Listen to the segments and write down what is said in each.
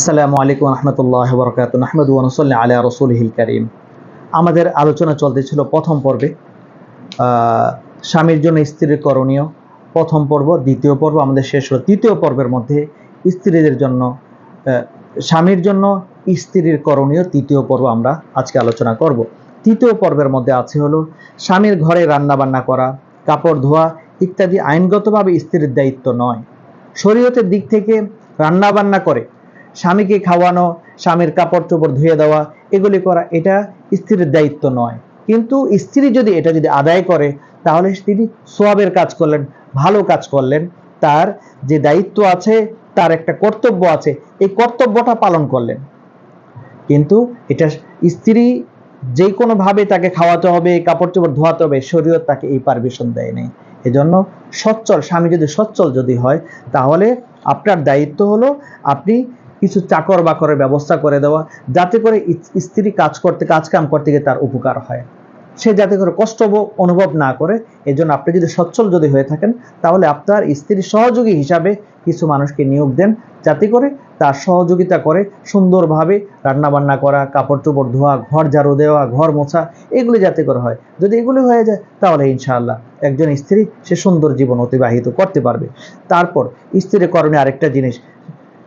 আসসালামু আলাইকুম রহমতুল্লাহ বরকাত আহমদ ওয়ানসল্লা আলা রসুলহিল করিম। আমাদের আলোচনা চলতেছিল প্রথম পর্বে। স্বামীর জন্য স্ত্রীর করণীয়। প্রথম পর্ব, দ্বিতীয় পর্ব, আমাদের শেষ হলো তৃতীয় পর্বের মধ্যে স্ত্রীদের জন্য স্বামীর জন্য স্ত্রীর করণীয় তৃতীয় পর্ব আমরা আজকে আলোচনা করব। তৃতীয় পর্বের মধ্যে আছে হলো স্বামীর ঘরে রান্না বান্না করা, কাপড় ধোয়া ইত্যাদি আইনগতভাবে স্ত্রীর দায়িত্ব নয়। শরীয়তের দিক থেকে রান্না বান্না করে স্বামীকে খাওয়ানো, স্বামীর কাপড় চোপড় ধুয়ে দেওয়া, এগুলি করা এটা স্ত্রীর দায়িত্ব নয়। কিন্তু স্ত্রী যদি এটা যদি আদায় করে, তাহলে তিনি সোয়াবের কাজ করলেন, ভালো কাজ করলেন। তার যে দায়িত্ব আছে, তার একটা কর্তব্য আছে, এই কর্তব্যটা পালন করলেন। কিন্তু এটা স্ত্রী যে কোনো ভাবে তাকে খাওয়াতে হবে, কাপড় চোপড় ধোয়াতে হবে, শরীয়ত তাকে এই পারমিশন দেয় নাই। এজন্য সচ্ছল, স্বামী যদি সচ্ছল যদি হয়, তাহলে আপনার দায়িত্ব হলো আপনি কিছু চাকর বাকরের ব্যবস্থা করে দেওয়া, যাতে করে স্ত্রী কাজ করতে, কাজ কাম করতে গিয়ে তার উপকার হয়। সে যাতে করে কষ্ট অনুভব না করে, এজন্য আপনি যদি সচ্ছল যদি হয়ে থাকেন, তাহলে আপনার স্ত্রীর সহযোগী হিসাবে কিছু মানুষকে নিয়োগ দেন, যাতে করে তার সহযোগিতা করে সুন্দরভাবে রান্না বান্না করা কাপড় চোপড় ধোয়া, ঘর ঝাড়ু দেওয়া, ঘর মোছা, এগুলি যাতে করে হয়। যদি এগুলি হয়ে যায়, তাহলে ইনশাআল্লাহ একজন স্ত্রী সে সুন্দর জীবন অতিবাহিত করতে পারবে। তারপর স্ত্রীর করণে আরেকটা জিনিস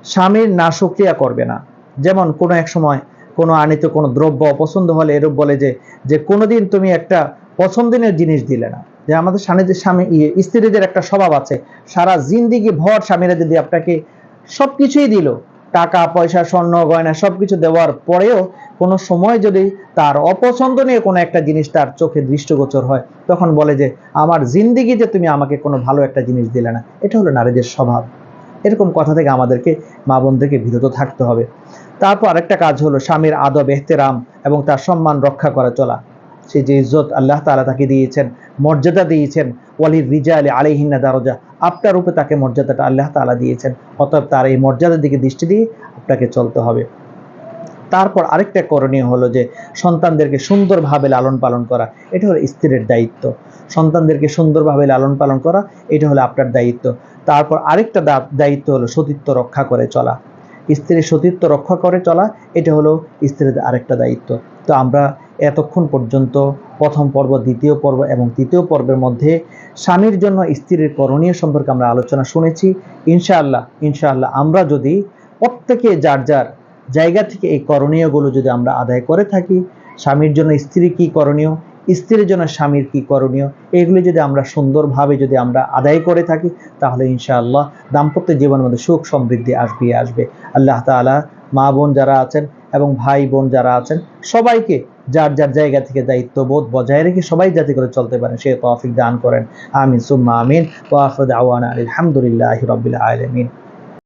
স্বামীর না সক্রিয়া করবে না। যেমন কোনো এক সময় কোনো আনিত কোনো দ্রব্য অপছন্দ হলে এরূপ বলে যে যে কোনোদিন তুমি একটা পছন্দনীয় জিনিস দিলে না। যে আমাদের স্বামীদের স্বামী ইয়ে, স্ত্রীদের একটা স্বভাব আছে সারা জিন্দিগি ভর স্বামীরা যদি আপনাকে সব কিছুই দিল টাকা পয়সা স্বর্ণ গয়না সব কিছু দেওয়ার পরেও কোনো সময় যদি তার অপছন্দনীয় কোনো একটা জিনিস তার চোখে দৃষ্টিগোচর হয় তখন বলে যে আমার জিন্দিগিতে তুমি আমাকে কোনো ভালো একটা জিনিস দিলে না। এটা হলো নারীদের স্বভাব। এরকম কথা থেকে আমাদেরকে মা বোনদেরকে বিরত থাকতে হবে। তারপর আরেকটা কাজ হলো স্বামীর আদব, এহতেরাম এবং তার সম্মান রক্ষা করা চলা। সে যে ইজ্জত আল্লাহ তালা তাকে দিয়েছেন, মর্যাদা দিয়েছেন, ওয়ালির রিজা আলী আলিহিনা দারোজা আপনার রূপে তাকে মর্যাদাটা আল্লাহ তালা দিয়েছেন। অতএব তার এই মর্যাদার দিকে দৃষ্টি দিয়ে আপনাকে চলতে হবে। তারপর আরেকটা করণীয় হলো যে সন্তানদেরকে সুন্দরভাবে লালন পালন করা, এটা হলো স্ত্রীর দায়িত্ব। সন্তানদেরকে সুন্দরভাবে লালন পালন করা, এটা হলো আপনার দায়িত্ব। তারপর আরেকটা দায়িত্ব হলো সতীত্ব রক্ষা করে চলা। স্ত্রীর সতীত্ব রক্ষা করে চলা, এটা হলো স্ত্রীর আরেকটা দায়িত্ব। তো আমরা এতক্ষণ পর্যন্ত প্রথম পর্ব, দ্বিতীয় পর্ব এবং তৃতীয় পর্বের মধ্যে স্বামীর জন্য স্ত্রীর করণীয় সম্পর্কে আমরা আলোচনা শুনেছি। ইনশাআল্লাহ ইনশাআল্লাহ আমরা যদি প্রত্যেকে যার যার জায়গা থেকে এই করণীয়গুলো যদি আমরা আদায় করে থাকি, স্বামীর জন্য স্ত্রী কি করণীয়, স্ত্রীর জন্য স্বামীর কি করণীয়, এগুলি যদি আমরা সুন্দরভাবে যদি আমরা আদায় করে থাকি, তাহলে ইনশাআল্লাহ দাম্পত্য জীবনের মধ্যে সুখ সমৃদ্ধি আসবে আসবে। আল্লাহ তাআলা মা বোন যারা আছেন এবং ভাই বোন যারা আছেন, সবাইকে যার যার জায়গা থেকে দায়িত্ববোধ বজায় রেখে সবাই যাতে করে চলতে পারেন, সে তৌফিক দান করেন। আমিন, সুম্মা আমিন। ওয়া আখিরু দাওয়ানা আলহামদুলিল্লাহি রাব্বিল আলামিন।